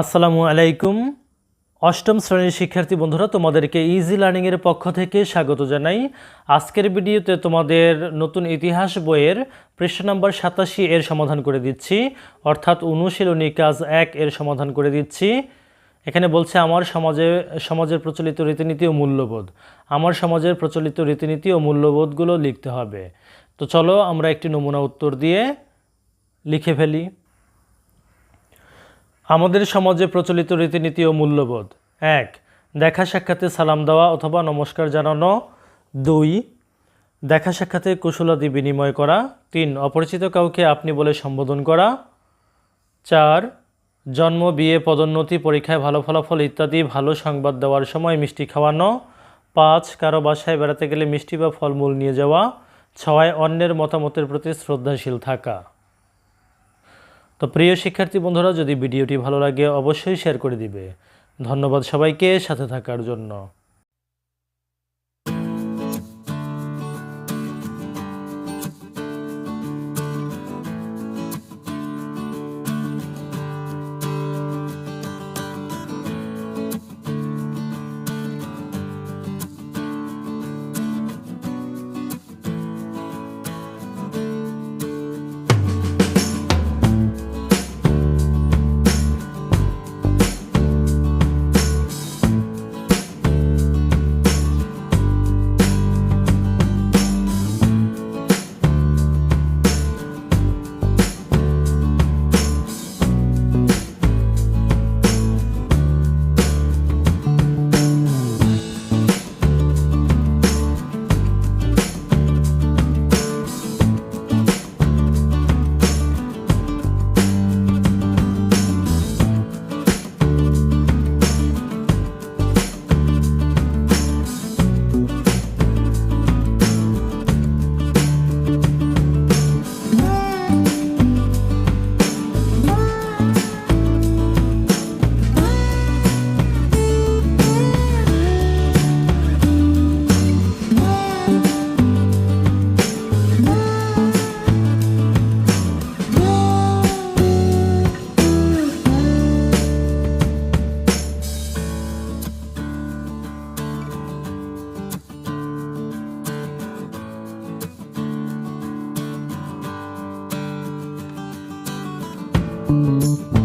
আসসালামু আলাইকুম। অষ্টম শ্রেণির শিক্ষার্থী বন্ধুরা, তোমাদেরকে ইজি লার্নিংয়ের পক্ষ থেকে স্বাগত জানাই। আজকের ভিডিওতে তোমাদের নতুন ইতিহাস বইয়ের পৃষ্ঠ নম্বর সাতাশি এর সমাধান করে দিচ্ছি, অর্থাৎ অনুশীলনী কাজ এক এর সমাধান করে দিচ্ছি। এখানে বলছে, আমার সমাজে, সমাজের প্রচলিত রীতিনীতি ও মূল্যবোধ। আমার সমাজের প্রচলিত রীতিনীতি ও মূল্যবোধগুলো লিখতে হবে। তো চলো আমরা একটি নমুনা উত্তর দিয়ে লিখে ফেলি। আমাদের সমাজে প্রচলিত রীতিনীতি ও মূল্যবোধ। এক, দেখা সাক্ষাতে সালাম দেওয়া অথবা নমস্কার জানানো। দুই, দেখা সাক্ষাতে কুশলাদি বিনিময় করা। তিন, অপরিচিত কাউকে আপনি বলে সম্বোধন করা। চার, জন্ম, বিয়ে, পদোন্নতি, পরীক্ষায় ভালো ফলাফল ইত্যাদি ভালো সংবাদ দেওয়ার সময় মিষ্টি খাওয়ানো। পাঁচ, কারও বাসায় বেড়াতে গেলে মিষ্টি বা ফলমূল নিয়ে যাওয়া। ছয়, অন্যের মতামতের প্রতি শ্রদ্ধাশীল থাকা। তো প্রিয় শিক্ষার্থী বন্ধুরা, যদি ভিডিওটি ভালো লাগে, অবশ্যই শেয়ার করে দিবে। ধন্যবাদ সবাইকে, সাথে থাকার জন্য। you.